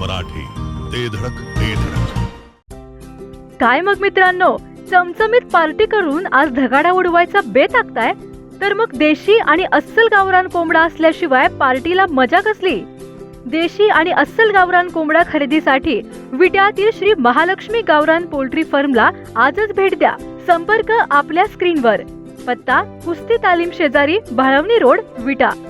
मराठी. ते धडक ते धडक. काय मग मित्रांनो चमचमीत पार्टी करून आज धगाडा उडवायचा बेत आखताय? तर मग देशी आणि अस्सल गावरान कोंबडा असल्याशिवाय पार्टीला मजा कसली? देशी आणि अस्सल गावरान कोंबडा खरेदीसाठी विट्यातील श्री महालक्ष्मी गावरान पोल्ट्री फर्मला आजच भेट द्या. संपर्क आपल्या स्क्रीनवर. पत्ता कुस्ती तालीम शेजारी भाळवणी रोड विटा.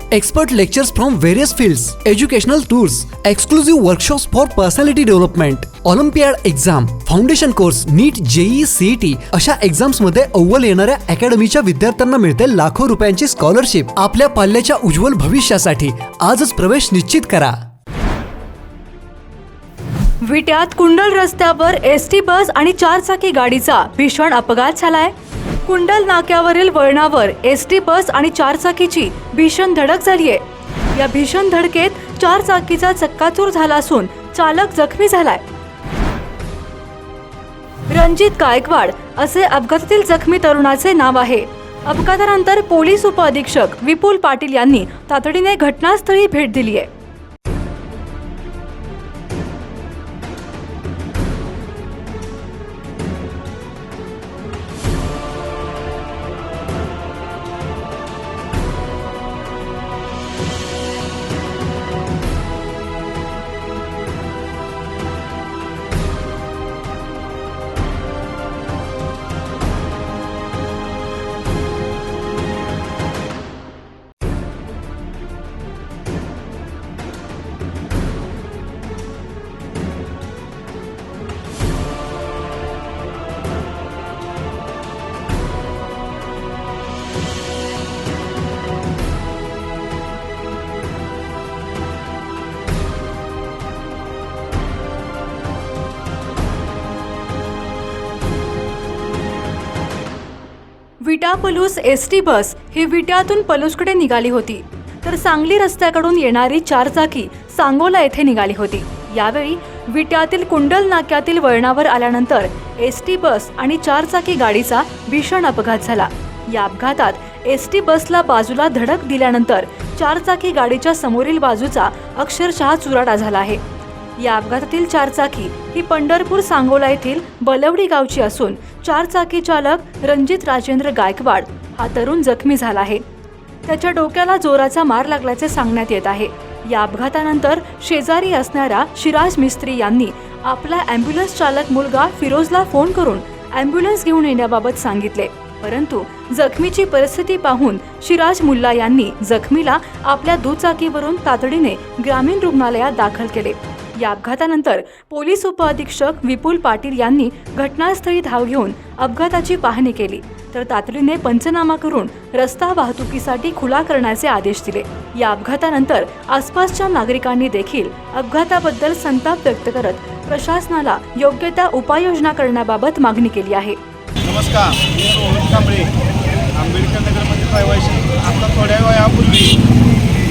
Expert lectures from various fields, educational tours exclusive workshops for personality development, Olympiad exam foundation course NEET JEE CET अशा एक्झाम्समध्ये अव्वल येणाऱ्या अकॅडमीच्या विद्यार्थ्यांना मिळते लाखो रुपयांची स्कॉलरशिप आपल्या पाल्याच्या उज्ज्वल भविष्यासाठी आजच प्रवेश निश्चित करा. विट्यात कुंडल रस्त्यावर एस टी बस आणि चारचाकी गाडीचा भीषण अपघात झालाय. कुंडल नाक्यावरील वळणावर एस टी बस आणि चारचाकीची भीषण धडक झालीय या भीषण धडकेत चारचाकीचा चक्काचूर झाला असून चालक जखमी झालाय. रणजित गायकवाड असे अपघातातील जखमी तरुणाचे नाव आहे. अपघातानंतर पोलीस उपअधीक्षक विपुल पाटील यांनी तातडीने घटनास्थळी भेट दिली आहे. Vita Palus S T bus ही विट्यातून पलूसकडे निघाली होती. तर सांगली रस्त्याकडून येणारी चारचाकी सांगोला येथे निघाली होती. यावेळी विट्यातील कुंडल नाक्यातील वळणावर आल्यानंतर एस टी बस आणि चारचाकी गाडीचा भीषण अपघात झाला. या अपघातात एस टी बसला बाजूला धडक दिल्यानंतर चारचाकी गाडीच्या समोरील बाजूचा अक्षरशः चुराडा झाला आहे. या अपघातातील चारचाकी ही पंढरपूर सांगोला येथील बलवडी गावची असून चारचाकी चालक रणजित राजेंद्र गायकवाड हा तरुण जखमी झाला आहे. त्याच्या डोक्याला जोराचा मार लागल्याचे सांगण्यात येत आहे. या अपघातानंतर शेजारी असणाऱ्या शिराज मिस्त्री यांनी आपला अँब्युलन्स चालक मुलगा फिरोजला फोन करून अँब्युलन्स घेऊन येण्याबाबत सांगितले. परंतु जखमीची परिस्थिती पाहून शिराज मुल्ला यांनी जखमीला आपल्या दुचाकीवरून तातडीने ग्रामीण रुग्णालयात दाखल केले. या अपघातानंतर पोलीस उपअधीक्षक विपुल पाटील यांनी घटनास्थळी धाव घेऊन अपघाताची पाहणी केली. तर तातडीने पंचनामा करून रस्ता वाहतुकीसाठी खुला करण्याचे आदेश दिले. या अपघातानंतर आसपासच्या नागरिकांनी देखील अपघाताबद्दल संताप व्यक्त करत प्रशासनाला योग्य त्या उपाययोजना करण्याबाबत मागणी केली आहे. नमस्कार मी रोहन कांबळे आंबेडकर नगरमध्ये रहिवासी आता थोड्या वेळापूर्वी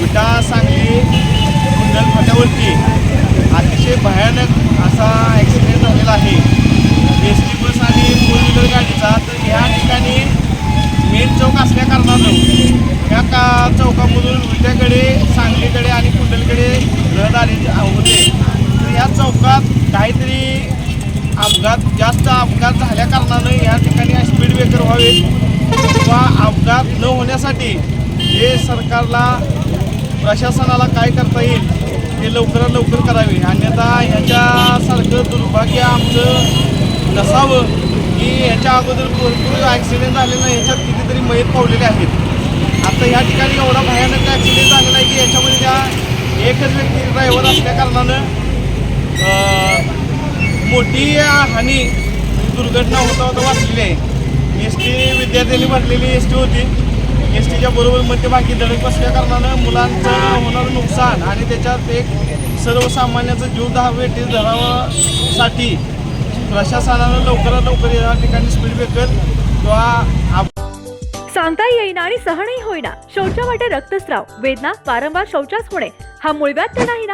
विटा सांगली कुंडल फाट्यावरती अतिशय भयानक असा ॲक्सिडेंट झालेला आहे. एस टी बस आणि फोर व्हीलर गाडीचा तर ह्या ठिकाणी मेन चौक असल्या कारणानं ह्या का चौकामधून उलट्याकडे सांगलीकडे आणि कुंडलकडे रहदारी होते. तर या चौकात काहीतरी अपघात जास्त अपघात झाल्या कारणानं या ठिकाणी स्पीड ब्रेकर व्हावे किंवा अपघात न होण्यासाठी हे सरकारला प्रशासनाला काय करता येईल हे लवकरात लवकर करावे. अन्यथा ह्याच्यासारखं दुर्भाग्य आमचं नसावं की ह्याच्या अगोदर भरपूर ॲक्सिडेंट झालेलं ह्याच्यात कितीतरी मयत पावलेले आहेत. आता ह्या ठिकाणी एवढा भयानक ॲक्सिडेंट झालेला आहे की याच्यामध्ये त्या एकच व्यक्ती ड्रायव्हर असल्या कारणानं मोठी हानी दुर्घटना होता होता वाचलेली आहे. एस टी विद्यार्थ्यांनी भरलेली एस टी होती. एस टीच्या बरोबर मध्यभागी दडक बसल्या कारणानं मुलांचं होणारं नुकसान आणि त्याच्यात एक सर्वसामान्याचं जीव दहा धरावासाठी प्रशासनानं लवकरात लवकर या ठिकाणी स्पीड ब्रेकर किंवा सांगता येईना आणि सहनही होईना. शौचावाटे रक्तस्राव वेदना वारंवार शौचास होणे हा मुळव्यात तर नाही ना?